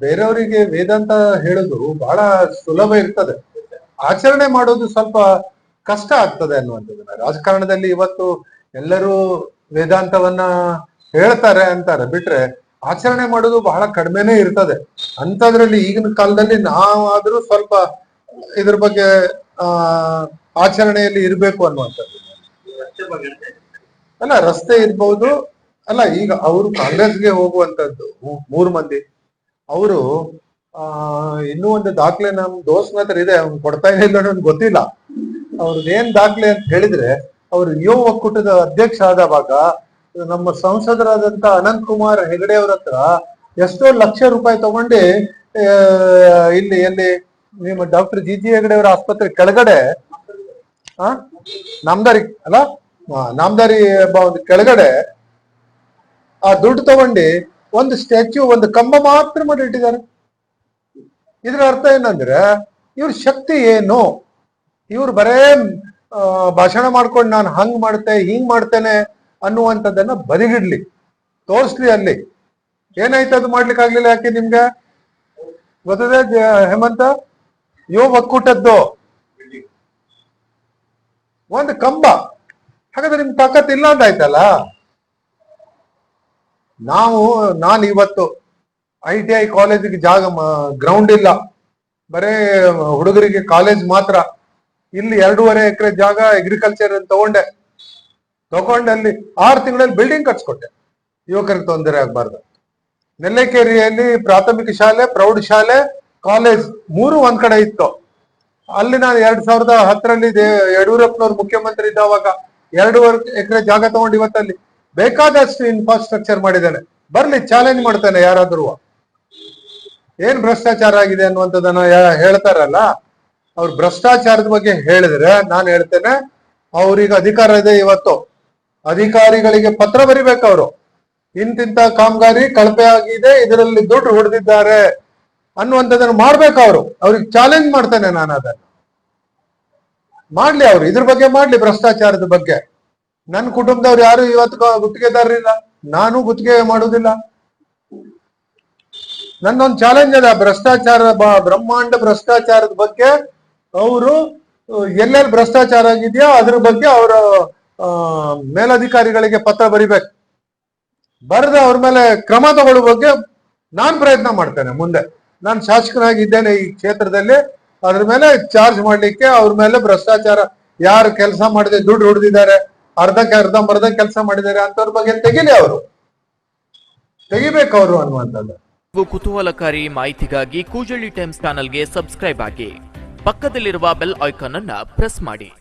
ಬೇರೆಯವರಿಗೆ ವೇದಾಂತ ಹೇಳೋದು ಬಹಳ ಸುಲಭ ಇರ್ತದೆ. ಆಚರಣೆ ಮಾಡೋದು ಸ್ವಲ್ಪ ಕಷ್ಟ ಆಗ್ತದೆ ಅನ್ನುವಂಥದ್ದನ್ನ ರಾಜಕಾರಣದಲ್ಲಿ ಇವತ್ತು ಎಲ್ಲರೂ ವೇದಾಂತವನ್ನ ಹೇಳ್ತಾರೆ ಅಂತಾರೆ. ಬಿಟ್ರೆ ಆಚರಣೆ ಮಾಡೋದು ಬಹಳ ಕಡಿಮೆನೇ ಇರ್ತದೆ. ಅಂತದ್ರಲ್ಲಿ ಈಗಿನ ಕಾಲದಲ್ಲಿ ನಾವಾದ್ರೂ ಸ್ವಲ್ಪ ಇದ್ರ ಬಗ್ಗೆ, ಆ, ಆಚರಣೆಯಲ್ಲಿ ಇರ್ಬೇಕು ಅನ್ನುವಂಥದ್ದು. ಅಲ್ಲ, ರಸ್ತೆ ಇರ್ಬೋದು. ಅಲ್ಲ, ಈಗ ಅವರು ಕಾಂಗ್ರೆಸ್ಗೆ ಹೋಗುವಂತದ್ದು ಮೂರ್ ಮೂರು ಮಂದಿ. ಅವರು ಇನ್ನೂ ಒಂದು ದಾಖಲೆ ನಮ್ ದೋಸ್ತ್ ಹತ್ರ ಇದೆ, ಅವ್ನು ಕೊಡ್ತಾ ಇಲ್ಲ ನನ್ಗೆ ಗೊತ್ತಿಲ್ಲ. ಅವ್ರದ್ದು ಏನ್ ದಾಖಲೆ ಅಂತ ಹೇಳಿದ್ರೆ, ಅವರು ಯುವ ಒಕ್ಕೂಟದ ಅಧ್ಯಕ್ಷ ಆದವಾಗ, ನಮ್ಮ ಸಂಸದರಾದಂತ ಅನಂತ್ ಕುಮಾರ್ ಹೆಗಡೆ ಅವ್ರ ಹತ್ರ ಎಷ್ಟೋ ಲಕ್ಷ ರೂಪಾಯಿ ತಗೊಂಡು ಇಲ್ಲಿ, ಎಲ್ಲಿ, ನಿಮ್ಮ ಡಾಕ್ಟರ್ ಜಿ ಜಿ ಹೆಗಡೆ ಅವರ ಆಸ್ಪತ್ರೆ ಕೆಳಗಡೆ, ಆ, ನಾಮದಾರಿ, ಅಲ್ಲ? ನಾಮದಾರಿ ಕೆಳಗಡೆ, ಆ ದುಡ್ಡು ತಗೊಂಡು ಒಂದು ಸ್ಟ್ಯಾಚ್ಯೂ, ಒಂದು ಕಂಬ ಮಾತ್ರ ಮಾಡಿ ಇಟ್ಟಿದ್ದಾರೆ. ಇದ್ರ ಅರ್ಥ ಏನಂದ್ರೆ, ಇವ್ರ ಶಕ್ತಿ ಏನು? ಇವ್ರು ಬರೇ ಭಾಷಣ ಮಾಡ್ಕೊಂಡು ನಾನು ಹಂಗ್ ಮಾಡ್ತೆ, ಹಿಂಗ್ ಮಾಡ್ತೇನೆ ಅನ್ನುವಂಥದ್ದನ್ನ ಬದಿಗಿಡ್ಲಿ, ತೋರಿಸ್ಲಿ ಅಲ್ಲಿ. ಏನಾಯ್ತು ಅದು ಮಾಡ್ಲಿಕ್ಕೆ ಆಗ್ಲಿಲ್ಲ ಯಾಕೆ ನಿಮ್ಗೆ? ಗೊತ್ತದೆ ಹೇಮಂತ? ಯೋ ಒಕ್ಕೂಟದ್ದು. ಒಂದು ಕಂಬ. ಹಾಗಾದ್ರೆ ನಿಮ್ ತಾಕತ್ ಇಲ್ಲ ಅಂತ ಆಯ್ತಲ್ಲ? ನಾವು, ನಾನು ಇವತ್ತು ಐ ಟಿ ಐ ಕಾಲೇಜಿಗೆ ಜಾಗ ಗ್ರೌಂಡ್ ಇಲ್ಲ. ಬರೇ ಹುಡುಗರಿಗೆ ಕಾಲೇಜ್ ಮಾತ್ರ. ಇಲ್ಲಿ ಎರಡೂವರೆ ಎಕರೆ ಜಾಗ ಅಗ್ರಿಕಲ್ಚರ್ ತಗೊಂಡೆ. ತಗೊಂಡೆ ಅಲ್ಲಿ ಆರು ತಿಂಗಳಲ್ಲಿ ಬಿಲ್ಡಿಂಗ್ ಕಟ್ಸ್ಕೊಟ್ಟೆ. ಯುವಕರಿಗೆ ತೊಂದರೆ ಆಗ್ಬಾರ್ದು. ನೆಲ್ಲೇಕೇರಿಯಲ್ಲಿ ಪ್ರಾಥಮಿಕ ಶಾಲೆ ಪ್ರೌಢಶಾಲೆ ಕಾಲೇಜ್ ಮೂರು ಒಂದ್ ಕಡೆ ಇತ್ತು. ಅಲ್ಲಿ ನಾನು ಎರಡ್ ಸಾವಿರದ ಹತ್ತರಲ್ಲಿ ಯಡಿಯೂರಪ್ಪನವ್ರು ಮುಖ್ಯಮಂತ್ರಿ ಇದ್ದಾವಾಗ ಎರಡೂವರೆ ಎಕರೆ ಜಾಗ ತಗೊಂಡು ಇವತ್ತಲ್ಲಿ. ಬೇಕಾದಷ್ಟು ಇನ್ಫ್ರಾಸ್ಟ್ರಕ್ಚರ್ ಮಾಡಿದ್ದಾನೆ. ಬರ್ಲಿ ಚಾಲೆಂಜ್ ಮಾಡ್ತಾನೆ ಯಾರಾದ್ರೂ. ಏನ್ ಭ್ರಷ್ಟಾಚಾರ ಆಗಿದೆ ಅನ್ನುವಂಥದ್ದನ್ನ ಹೇಳ್ತಾರಲ್ಲ, ಅವ್ರು ಭ್ರಷ್ಟಾಚಾರದ ಬಗ್ಗೆ ಹೇಳಿದ್ರೆ ನಾನು ಹೇಳ್ತೇನೆ, ಅವ್ರಿಗೆ ಅಧಿಕಾರ ಇದೆ ಇವತ್ತು. ಅಧಿಕಾರಿಗಳಿಗೆ ಪತ್ರ ಬರಿಬೇಕು ಅವರು. ಇಂತಿಂತ ಕಾಮಗಾರಿ ಕಳಪೆ ಆಗಿದೆ, ಇದರಲ್ಲಿ ದುಡ್ಡು ಹೊಡೆದಿದ್ದಾರೆ ಅನ್ನುವಂಥದ್ದನ್ನು ಮಾಡ್ಬೇಕು ಅವರು. ಅವ್ರಿಗೆ ಚಾಲೆಂಜ್ ಮಾಡ್ತೇನೆ ನಾನು ಅದನ್ನು. ಮಾಡ್ಲಿ ಅವ್ರು, ಇದ್ರ ಬಗ್ಗೆ ಮಾಡ್ಲಿ ಭ್ರಷ್ಟಾಚಾರದ ಬಗ್ಗೆ. ನನ್ನ ಕುಟುಂಬದವ್ರು ಯಾರು ಇವತ್ತು ಗುತ್ತಿಗೆದಾರರಿಲ್ಲ? ನಾನು ಗುತ್ತಿಗೆ ಮಾಡುವುದಿಲ್ಲ. ನನ್ನೊಂದು ಚಾಲೆಂಜ್ ಅದ ಭ್ರಷ್ಟಾಚಾರ ಬ್ರಹ್ಮಾಂಡ ಭ್ರಷ್ಟಾಚಾರದ ಬಗ್ಗೆ. ಅವರು ಎಲ್ಲೆಲ್ಲಿ ಭ್ರಷ್ಟಾಚಾರ ಆಗಿದೆಯೋ ಅದ್ರ ಬಗ್ಗೆ ಅವರ ಮೇಲಧಿಕಾರಿಗಳಿಗೆ ಪತ್ರ ಬರಿಬೇಕು. ಬರೆದ ಅವ್ರ ಮೇಲೆ ಕ್ರಮ ತಗೊಳ್ಳೋ ಬಗ್ಗೆ ನಾನು ಪ್ರಯತ್ನ ಮಾಡ್ತೇನೆ ಮುಂದೆ. ನಾನು ಶಾಸಕನಾಗಿದ್ದೇನೆ ಈ ಕ್ಷೇತ್ರದಲ್ಲಿ. ಅದ್ರ ಮೇಲೆ ಚಾರ್ಜ್ ಮಾಡ್ಲಿಕ್ಕೆ ಅವ್ರ ಮೇಲೆ ಭ್ರಷ್ಟಾಚಾರ, ಯಾರು ಕೆಲಸ ಮಾಡದೆ ದುಡ್ಡು ಹೊಡೆದಿದ್ದಾರೆ ಅರ್ಧಕ್ಕೆ ಅರ್ಧ ಮರ್ಧ ಕೆಲಸ ಮಾಡಿದ್ದಾರೆ ಅಂತವ್ರ ಬಗ್ಗೆ ತೆಗಿಲಿ ಅವರು. ತೆಗಿಬೇಕು ಅವರು ಅನ್ನುವಂಥದ್ದು. ನೀವು ಕುತೂಹಲಕಾರಿ ಮಾಹಿತಿಗಾಗಿ ಕೂಜಳ್ಳಿ ಟೈಮ್ಸ್ ಚಾನಲ್ಗೆ ಸಬ್ಸ್ಕ್ರೈಬ್ ಆಗಿ. ಪಕ್ಕದಲ್ಲಿರುವ ಬೆಲ್ ಐಕಾನ್ ಅನ್ನ ಪ್ರೆಸ್ ಮಾಡಿ.